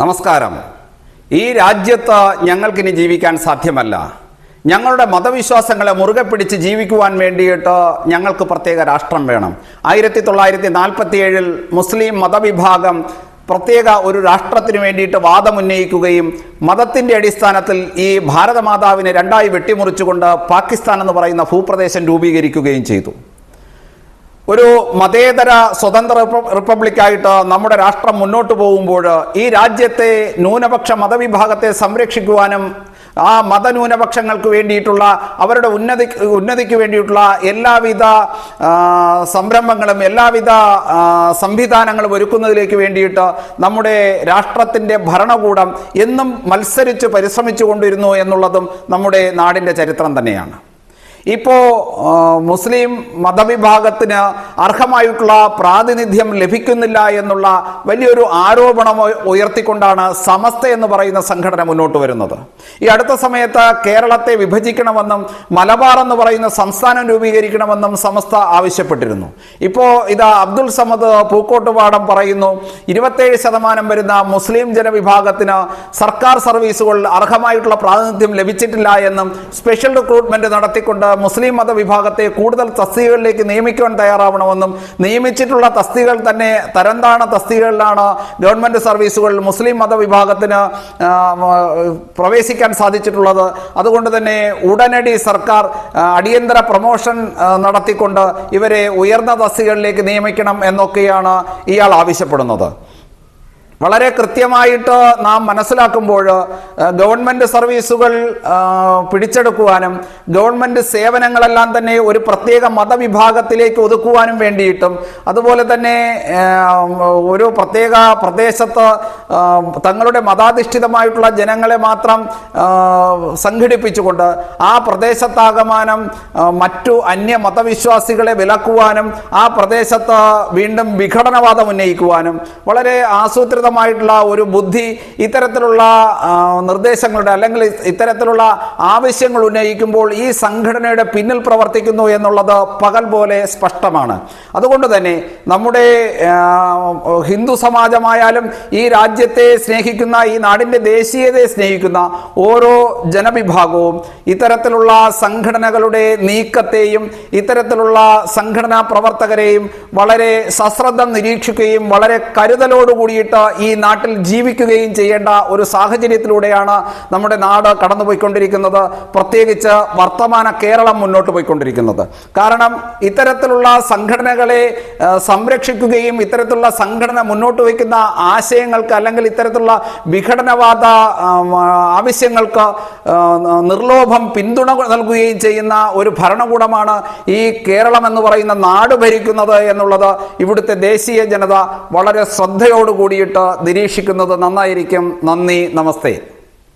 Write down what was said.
നമസ്കാരം. ഈ രാജ്യത്ത് ഞങ്ങൾക്കിനി ജീവിക്കാൻ സാധ്യമല്ല. ഞങ്ങളുടെ മതവിശ്വാസങ്ങളെ മുറുകെ പിടിച്ച് ജീവിക്കുവാൻ വേണ്ടിയിട്ട് ഞങ്ങൾക്ക് പ്രത്യേക രാഷ്ട്രം വേണം. ആയിരത്തി തൊള്ളായിരത്തി നാൽപ്പത്തി ഏഴിൽ മുസ്ലിം മതവിഭാഗം പ്രത്യേക ഒരു രാഷ്ട്രത്തിന് വേണ്ടിയിട്ട് വാദമുന്നയിക്കുകയും മതത്തിന്റെ അടിസ്ഥാനത്തിൽ ഈ ഭാരതമാതാവിനെ രണ്ടായി വെട്ടിമുറിച്ചുകൊണ്ട് പാകിസ്ഥാൻ എന്ന് പറയുന്ന ഭൂപ്രദേശം രൂപീകരിക്കുകയും ചെയ്തു. ഒരു മതേതര സ്വതന്ത്ര റിപ്പബ്ലിക്കായിട്ട് നമ്മുടെ രാഷ്ട്രം മുന്നോട്ട് പോകുമ്പോൾ ഈ രാജ്യത്തെ ന്യൂനപക്ഷ മതവിഭാഗത്തെ സംരക്ഷിക്കുവാനും ആ മതന്യൂനപക്ഷങ്ങൾക്ക് വേണ്ടിയിട്ടുള്ള അവരുടെ ഉന്നതി ഉന്നതിക്ക് വേണ്ടിയിട്ടുള്ള എല്ലാവിധ സംരംഭങ്ങളും എല്ലാവിധ സംവിധാനങ്ങളും ഒരുക്കുന്നതിലേക്ക് വേണ്ടിയിട്ട് നമ്മുടെ രാഷ്ട്രത്തിന്റെ ഭരണകൂടം എന്നും മത്സരിച്ച് പരിശ്രമിച്ചു കൊണ്ടിരുന്നു എന്നുള്ളതും നമ്മുടെ നാടിന്റെ ചരിത്രം തന്നെയാണ്. ഇപ്പോൾ മുസ്ലിം മതവിഭാഗത്തിന് അർഹമായിട്ടുള്ള പ്രാതിനിധ്യം ലഭിക്കുന്നില്ല എന്നുള്ള വലിയൊരു ആരോപണം ഉയ- ഉയർത്തിക്കൊണ്ടാണ് സമസ്ത എന്ന് പറയുന്ന സംഘടന മുന്നോട്ട് വരുന്നത്. ഈ അടുത്ത സമയത്ത് കേരളത്തെ വിഭജിക്കണമെന്നും മലബാർ എന്ന് പറയുന്ന സംസ്ഥാനം രൂപീകരിക്കണമെന്നും സമസ്ത ആവശ്യപ്പെട്ടിരുന്നു. ഇപ്പോ ഇത് അബ്ദുൾ സമദ് പൂക്കോട്ടുപാടം പറയുന്നു ഇരുപത്തേഴ് ശതമാനം വരുന്ന മുസ്ലിം ജനവിഭാഗത്തിന് സർക്കാർ സർവീസുകളിൽ അർഹമായിട്ടുള്ള പ്രാതിനിധ്യം ലഭിച്ചിട്ടില്ല എന്നും സ്പെഷ്യൽ റിക്രൂട്ട്മെന്റ് നടത്തിക്കൊണ്ട് മുസ്ലിം മതവിഭാഗത്തെ കൂടുതൽ തസ്തികകളിലേക്ക് നിയമിക്കുവാൻ തയ്യാറാവണമെന്നും നിയമിച്ചിട്ടുള്ള തസ്തികൾ തന്നെ തരംതാണ തസ്തികകളിലാണ് ഗവൺമെന്റ് സർവീസുകളിൽ മുസ്ലിം മതവിഭാഗത്തിന് പ്രവേശിക്കാൻ സാധിച്ചിട്ടുള്ളത്. അതുകൊണ്ട് തന്നെ ഉടനടി സർക്കാർ അടിയന്തര പ്രൊമോഷൻ നടത്തിക്കൊണ്ട് ഇവരെ ഉയർന്ന തസ്തികകളിലേക്ക് നിയമിക്കണം എന്നൊക്കെയാണ് ഇയാൾ ആവശ്യപ്പെടുന്നത്. വളരെ കൃത്യമായിട്ട് നാം മനസ്സിലാക്കുമ്പോൾ ഗവൺമെന്റ് സർവീസുകൾ പിടിച്ചെടുക്കുവാനും ഗവൺമെന്റ് സേവനങ്ങളെല്ലാം തന്നെ ഒരു പ്രത്യേക മതവിഭാഗത്തിലേക്ക് ഒതുക്കുവാനും വേണ്ടിയിട്ടും അതുപോലെ തന്നെ ഒരു പ്രത്യേക പ്രദേശത്ത് തങ്ങളുടെ മതാധിഷ്ഠിതമായിട്ടുള്ള ജനങ്ങളെ മാത്രം സംഘടിപ്പിച്ചുകൊണ്ട് ആ പ്രദേശത്താകമാനം മറ്റു അന്യ മതവിശ്വാസികളെ വിലക്കുവാനും ആ പ്രദേശത്ത് വീണ്ടും വിഘടനവാദം ഉന്നയിക്കുവാനും വളരെ ആസൂത്രിതമായിട്ടുള്ള ഒരു ബുദ്ധി ഇത്തരത്തിലുള്ള നിർദ്ദേശങ്ങളുടെ അല്ലെങ്കിൽ ഇത്തരത്തിലുള്ള ആവശ്യങ്ങൾ ഉന്നയിക്കുമ്പോൾ ഈ സംഘടനയുടെ പിന്നിൽ പ്രവർത്തിക്കുന്നു എന്നുള്ളത് പകൽ പോലെ സ്പഷ്ടമാണ്. അതുകൊണ്ട് തന്നെ നമ്മുടെ ഹിന്ദു സമാജമായാലും ഈ രാജ്യത്തെ സ്നേഹിക്കുന്ന ഈ നാടിന്റെ ദേശീയതയെ സ്നേഹിക്കുന്ന ഓരോ ജനവിഭാഗവും ഇത്തരത്തിലുള്ള സംഘടനകളുടെ നീക്കത്തെയും ഇത്തരത്തിലുള്ള സംഘടനാ പ്രവർത്തകരെയും വളരെ സശ്രദ്ധം നിരീക്ഷിക്കുകയും വളരെ കരുതലോട് കൂടിയിട്ട് ഈ നാട്ടിൽ ജീവിക്കുകയും ചെയ്യേണ്ട ഒരു സാഹചര്യത്തിലൂടെയാണ് നമ്മുടെ നാട് കടന്നുപോയിക്കൊണ്ടിരിക്കുന്നത്. പ്രത്യേകിച്ച് വർത്തമാന കേരളം മുന്നോട്ട് പോയിക്കൊണ്ടിരിക്കുന്നത്. കാരണം ഇത്തരത്തിലുള്ള സംഘടനകളെ സംരക്ഷിക്കുകയും ഇത്തരത്തിലുള്ള സംഘടന മുന്നോട്ട് വയ്ക്കുന്ന ആശയങ്ങൾക്ക് അല്ലെങ്കിൽ ഇത്തരത്തിലുള്ള വിഘടനവാദ ആവശ്യങ്ങൾക്ക് നിർലോഭം പിന്തുണ നൽകുകയും ചെയ്യുന്ന ഒരു ഭരണകൂടമാണ് ഈ കേരളം എന്ന് പറയുന്ന നാട് ഭരിക്കുന്നത് എന്നുള്ളത് ഇവിടുത്തെ ദേശീയ ജനത വളരെ ശ്രദ്ധയോട് കൂടിയിട്ട് നിരീക്ഷിക്കുന്നത് നന്നായിരിക്കും. നന്ദി നമസ്തേ.